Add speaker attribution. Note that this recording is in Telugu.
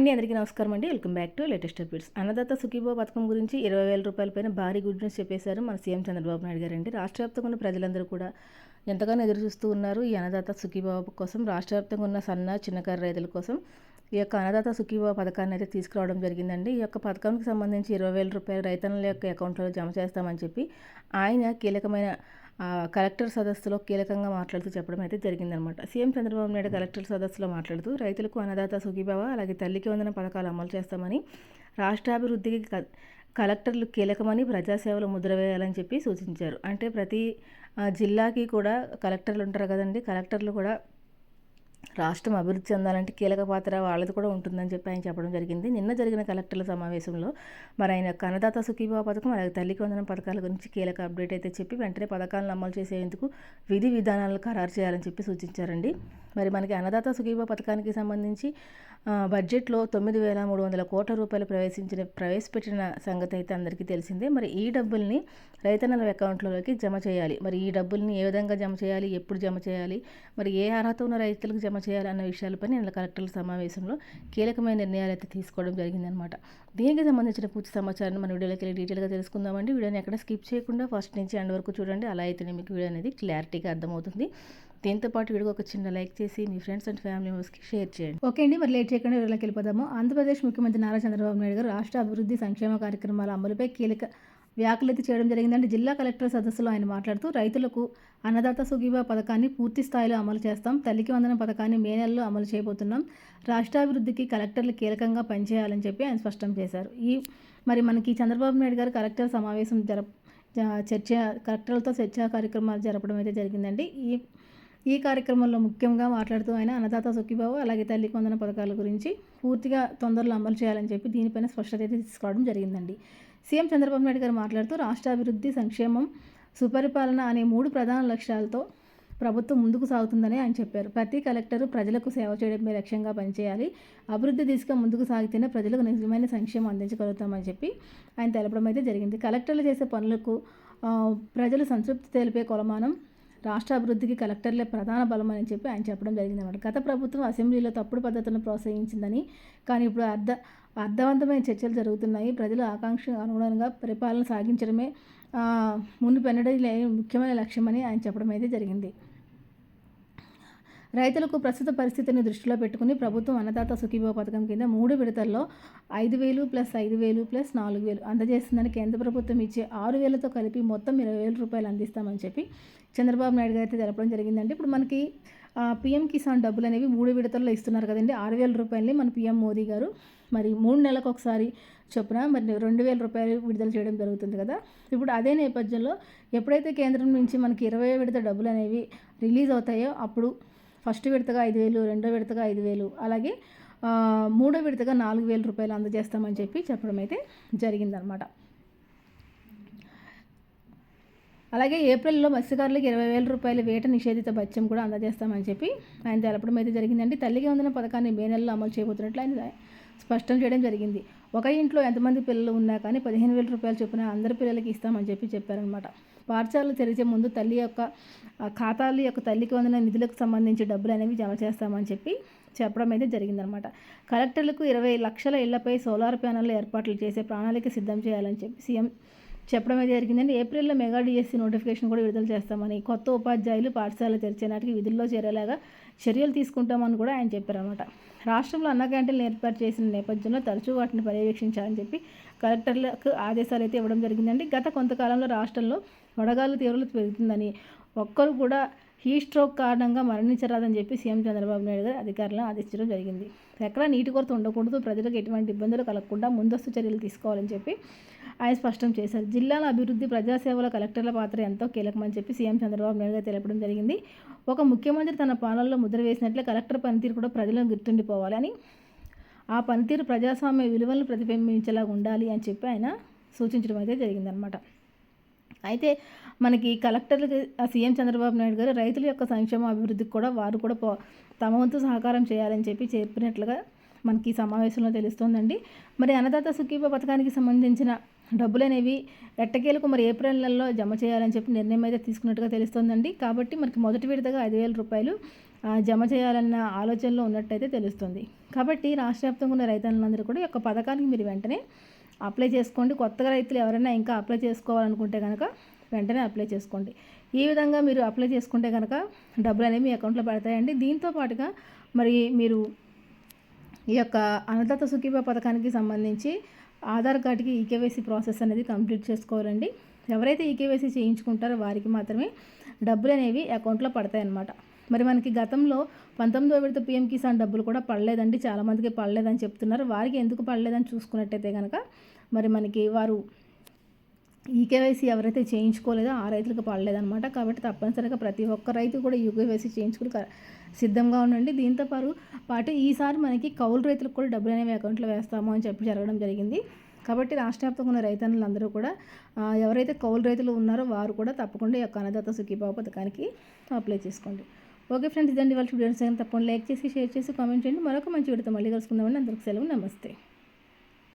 Speaker 1: అండి అందరికీ నమస్కారం అండి. Welcome back to latest updates. Annadata Sukhibhava పథకం గురించి ఇరవై వేల రూపాయల పైన భారీ గుడ్ న్యూస్ చెప్పేశారు మన సీఎం చంద్రబాబు నాయుడు గారు అండి. రాష్ట్ర వ్యాప్తంగా ఉన్న ప్రజలందరూ కూడా ఎంతగానో ఎదురు చూస్తూ ఉన్నారు ఈ అన్నదాత సుఖీబాబు కోసం. రాష్ట్ర వ్యాప్తంగా ఉన్న సన్న చిన్నకారు రైతుల కోసం ఈ యొక్క అన్నదాత సుఖీబాబు పథకాన్ని అయితే తీసుకురావడం జరిగిందండి. ఈ యొక్క పథకానికి సంబంధించి ఇరవై వేల రూపాయలు రైతన్నుల యొక్క అకౌంట్లో జమ చేస్తామని చెప్పి ఆయన కీలకమైన కలెక్టర్ సదస్సులో కీలకంగా మాట్లాడుతూ చెప్పడం అయితే జరిగిందనమాట. సీఎం చంద్రబాబు నాయుడు కలెక్టర్ సదస్సులో మాట్లాడుతూ రైతులకు అన్నదాత సుఖీభావ అలాగే తల్లికి వందన పథకాలు అమలు చేస్తామని రాష్ట్రాభివృద్ధికి కలెక్టర్లు కీలకమని ప్రజాసేవలు ముద్ర వేయాలని చెప్పి సూచించారు. అంటే ప్రతి జిల్లాకి కూడా కలెక్టర్లు ఉంటారు కదండి కలెక్టర్లు కూడా రాష్ట్రం అభివృద్ధి చెందాలంటే కీలక పాత్ర వాళ్ళది కూడా ఉంటుందని చెప్పి ఆయన చెప్పడం జరిగింది. నిన్న జరిగిన కలెక్టర్ల సమావేశంలో మరి ఆయన కన్నదాత సుఖీభావ పథకం అలాగే తల్లికి వందనం పథకాల గురించి కీలక అప్డేట్ అయితే చెప్పి వెంటనే పథకాలను అమలు చేసేందుకు విధి విధానాలను ఖరారు చేయాలని చెప్పి సూచించారండి. మరి మనకి అన్నదాత సుఖీభావ పథకానికి సంబంధించి బడ్జెట్లో తొమ్మిది వేల మూడు వందల కోట్ల రూపాయలు ప్రవేశించిన ప్రవేశపెట్టిన సంగతి అయితే అందరికీ తెలిసిందే. మరి ఈ డబ్బుల్ని రైతన్నల అకౌంట్లలోకి జమ చేయాలి. మరి ఈ డబ్బుల్ని ఏ విధంగా జమ చేయాలి? ఎప్పుడు జమ చేయాలి? మరి ఏ అర్హత ఉన్న రైతులకు జమ జమ చేయాలన్న విషయాలపై నిన్న కలెక్టర్ల సమావేశంలో కీలకమైన నిర్ణయాలు అయితే తీసుకోవడం జరిగిందనమాట దీనికి సంబంధించిన పూర్తి సమాచారాన్ని మన వీడియోలోకి వెళ్ళి డీటెయిల్గా తెలుసుకుందామండి. వీడియోని ఎక్కడ స్కిప్ చేయకుండా ఫస్ట్ నుంచి ఎండ్ వరకు చూడండి. అలా అయితే మీకు వీడియో అనేది క్లారిటీగా అర్థమవుతుంది. దీంతో పాటు వీడియో ఒక చిన్న లైక్ చేసి మీ ఫ్రెండ్స్ అండ్ ఫ్యామిలీ మెంబర్స్కి షేర్ చేయండి. ఓకే అండి. మరి లేట్ చేయకుండా వీడియోకి వెళ్ళిపోదాము. ఆంధ్రప్రదేశ్ ముఖ్యమంత్రి నారా చంద్రబాబు నాయుడు గారు రాష్ట్ర అభివృద్ధి సంక్షేమ కార్యక్రమాల అమలుపై కీలక వ్యాఖ్యలైతే చేయడం జరిగిందంటే జిల్లా కలెక్టర్ సదస్సులో ఆయన మాట్లాడుతూ రైతులకు అన్నదాత సుఖీభా పథకాన్ని పూర్తి స్థాయిలో అమలు చేస్తాం. తల్లికి వందన పథకాన్ని మే నెలలో అమలు చేయబోతున్నాం. రాష్ట్రాభివృద్ధికి కలెక్టర్లు కీలకంగా పనిచేయాలని చెప్పి ఆయన స్పష్టం చేశారు. ఈ మరి మనకి చంద్రబాబు నాయుడు గారు కలెక్టర్ సమావేశం జరప చర్చ కలెక్టర్లతో చర్చా కార్యక్రమాలు జరపడం అయితే జరిగిందండి. ఈ ఈ కార్యక్రమంలో ముఖ్యంగా మాట్లాడుతూ ఆయన అన్నదాత సుఖీబాబు అలాగే తల్లి కొందన పథకాల గురించి పూర్తిగా తొందరలో అమలు చేయాలని చెప్పి దీనిపైన స్పష్టత అయితే తీసుకోవడం జరిగిందండి. సీఎం చంద్రబాబు నాయుడు గారు మాట్లాడుతూ రాష్ట్ర అభివృద్ధి సంక్షేమం సుపరిపాలన అనే మూడు ప్రధాన లక్ష్యాలతో ప్రభుత్వం ముందుకు సాగుతుందని ఆయన చెప్పారు. ప్రతి కలెక్టరు ప్రజలకు సేవ చేయడమే లక్ష్యంగా పనిచేయాలి. అభివృద్ధి దిశగా ముందుకు సాగితేనే ప్రజలకు నిజమైన సంక్షేమం అందించగలుగుతామని చెప్పి ఆయన తెలపడం అయితే జరిగింది. కలెక్టర్లు చేసే పనులకు ప్రజలు సంతృప్తి తెలిపే కొలమానం రాష్ట్ర అభివృద్ధికి కలెక్టర్లే ప్రధాన బలం అని చెప్పి ఆయన చెప్పడం జరిగిందన్నమాట. గత ప్రభుత్వం అసెంబ్లీలో తప్పుడు పద్ధతులను ప్రోత్సహించిందని కానీ ఇప్పుడు అర్థ అర్థవంతమైన చర్చలు జరుగుతున్నాయి. ప్రజల ఆకాంక్ష అనుగుణంగా పరిపాలన సాగించడమే ముందు పెన్నడీ ముఖ్యమైన లక్ష్యమని ఆయన చెప్పడం అయితే జరిగింది. రైతులకు ప్రస్తుత పరిస్థితిని దృష్టిలో పెట్టుకుని ప్రభుత్వం అన్నదాత సుఖీభవ పథకం కింద మూడు విడతల్లో ఐదు వేలు ప్లస్ ఐదు వేలు ప్లస్ నాలుగు వేలు అందజేస్తుందని కేంద్ర ప్రభుత్వం ఇచ్చే ఆరు వేలతో కలిపి మొత్తం ఇరవై వేల రూపాయలు అందిస్తామని చెప్పి చంద్రబాబు నాయుడు గారు అయితే తెలపడం జరిగిందండి. ఇప్పుడు మనకి పిఎం కిసాన్ డబ్బులు అనేవి మూడు విడతల్లో ఇస్తున్నారు కదండి. ఆరు వేల రూపాయలని మన పిఎం మోదీ గారు. మరి మూడు నెలలకు ఒకసారి చొప్పున మరి రెండు వేల రూపాయలు విడుదల చేయడం జరుగుతుంది కదా. ఇప్పుడు అదే నేపథ్యంలో ఎప్పుడైతే కేంద్రం నుంచి మనకి ఇరవై విడత డబ్బులు అనేవి రిలీజ్ అవుతాయో అప్పుడు ఫస్ట్ విడతగా ఐదు వేలు రెండో విడతగా ఐదు వేలు అలాగే మూడో విడతగా నాలుగు వేల రూపాయలు అందజేస్తామని చెప్పి చెప్పడం అయితే జరిగిందనమాట. అలాగే ఏప్రిల్లో మత్స్యకారులకు ఇరవై వేల రూపాయల వేట నిషేధిత భత్యం కూడా అందజేస్తామని చెప్పి ఆయన తెలపడం అయితే జరిగిందండి. తల్లికి వందన పథకాన్ని మే నెలలో అమలు చేయబోతున్నట్లు ఆయన స్పష్టం చేయడం జరిగింది. ఒక ఇంట్లో ఎంతమంది పిల్లలు ఉన్నా కానీ పదిహేను వేల రూపాయలు చొప్పున అందరి పిల్లలకి ఇస్తామని చెప్పి చెప్పారనమాట పాఠశాలలు తెరిచే ముందు తల్లి యొక్క ఖాతాల యొక్క తల్లికి వందిన నిధులకు సంబంధించి డబ్బులు అనేవి జమ చేస్తామని చెప్పి చెప్పడం అయితే జరిగిందనమాట కలెక్టర్లకు ఇరవై లక్షల ఇళ్ళపై సోలార్ ప్యానెల్ ఏర్పాట్లు చేసే ప్రణాళిక సిద్ధం చేయాలని చెప్పి సీఎం చెప్పడం అయితే జరిగిందండి. ఏప్రిల్లో మెగా డిఎస్సి నోటిఫికేషన్ కూడా విడుదల చేస్తామని కొత్త ఉపాధ్యాయులు పాఠశాల తెరిచే నాటికి విధుల్లో చేరేలాగా చర్యలు తీసుకుంటామని కూడా ఆయన చెప్పారన్నమాట. రాష్ట్రంలో అన్న క్యాంటీన్లు ఏర్పాటు చేసిన నేపథ్యంలో తరచూ వాటిని పర్యవేక్షించాలని చెప్పి కలెక్టర్లకు ఆదేశాలు అయితే ఇవ్వడం జరిగిందండి. గత కొంతకాలంలో రాష్ట్రంలో వడగాలు తీవ్రత పెరుగుతుందని ఒక్కరు కూడా హీ స్ట్రోక్ కారణంగా మరణించరాదని చెప్పి సీఎం చంద్రబాబు నాయుడు గారు అధికారులను ఆదేశించడం జరిగింది. ఎక్కడా నీటి కొరత ఉండకూడదు ప్రజలకు ఎటువంటి ఇబ్బందులు కలగకుండా ముందస్తు చర్యలు తీసుకోవాలని చెప్పి ఆయన స్పష్టం చేశారు. జిల్లాల అభివృద్ధి ప్రజాసేవల కలెక్టర్ల పాత్ర ఎంతో కీలకమని చెప్పి సీఎం చంద్రబాబు నాయుడు గారు తెలపడం జరిగింది. ఒక ముఖ్యమంత్రి తన పాలనలో ముద్ర వేసినట్లే కలెక్టర్ పనితీరు కూడా ప్రజలను గుర్తుండిపోవాలని ఆ పనితీరు ప్రజాస్వామ్య విలువలను ప్రతిబింబించేలాగా ఉండాలి అని చెప్పి ఆయన సూచించడం అయితే జరిగిందనమాట అయితే మనకి కలెక్టర్లు సీఎం చంద్రబాబు నాయుడు గారు రైతుల యొక్క సంక్షేమ అభివృద్ధికి కూడా వారు కూడా పో తమ వంతు సహకారం చేయాలని చెప్పి చెప్పినట్లుగా మనకి సమావేశంలో తెలుస్తోందండి. మరి అన్నదాత సుఖీప పథకానికి సంబంధించిన డబ్బులు అనేవి ఎట్టకేలకు మరి ఏప్రిల్ నెలలో జమ చేయాలని చెప్పి నిర్ణయం అయితే తీసుకున్నట్టుగా తెలుస్తుందండి. కాబట్టి మనకి మొదటి విడతగా ఐదు వేల రూపాయలు జమ చేయాలన్న ఆలోచనలో ఉన్నట్టయితే తెలుస్తుంది. కాబట్టి రాష్ట్ర వ్యాప్తంగా ఉన్న రైతులందరూ కూడా ఈ యొక్క పథకానికి మీరు వెంటనే అప్లై చేసుకోండి. కొత్తగా రైతులు ఎవరైనా ఇంకా అప్లై చేసుకోవాలనుకుంటే కనుక వెంటనే అప్లై చేసుకోండి. ఈ విధంగా మీరు అప్లై చేసుకుంటే కనుక డబ్బులు అనేవి మీ అకౌంట్లో పడతాయండి. దీంతో పాటుగా మరి మీరు ఈ యొక్క అన్నదాత సుఖీభ పథకానికి సంబంధించి ఆధార్ కార్డుకి ఈకేవైసీ ప్రాసెస్ అనేది కంప్లీట్ చేసుకోవాలండి. ఎవరైతే ఈకేవైసీ చేయించుకుంటారో వారికి మాత్రమే డబ్బులు అనేవి అకౌంట్లో పడతాయి అన్నమాట మరి మనకి గతంలో పంతొమ్మిదో విడత పిఎం కిసాన్ డబ్బులు కూడా పడలేదండి. చాలామందికి పడలేదని చెప్తున్నారు. వారికి ఎందుకు పడలేదని చూసుకున్నట్టయితే కనుక మరి మనకి వారు ఈ కేవైసీ ఎవరైతే చేయించుకోలేదో ఆ రైతులకు పడలేదన్నమాట. కాబట్టి తప్పనిసరిగా ప్రతి ఒక్క రైతు కూడా యూకేవైసీ చేయించుకుని సిద్ధంగా ఉండండి. దీంతో పాటు పాటు ఈసారి మనకి కౌలు రైతులకు కూడా డబ్బులు అనేవి అకౌంట్లో వేస్తాము అని చెప్పి జరగడం జరిగింది. కాబట్టి రాష్ట్ర వ్యాప్తంగా ఉన్న రైతన్నులందరూ కూడా ఎవరైతే కౌలు రైతులు ఉన్నారో వారు కూడా తప్పకుండా ఈ యొక్క అన్నదాత సుఖీభావ పథకానికి అప్లై చేసుకోండి. ఓకే ఫ్రెండ్స్ ఇదండి వాళ్ళ వీడియోస్ తప్పకుండా లైక్ చేసి షేర్ చేసి కామెంట్ చేయండి. మరొక మంచి వీడియోతో మళ్ళీ కలుసుకుందామని అందరికి సెలవు. నమస్తే.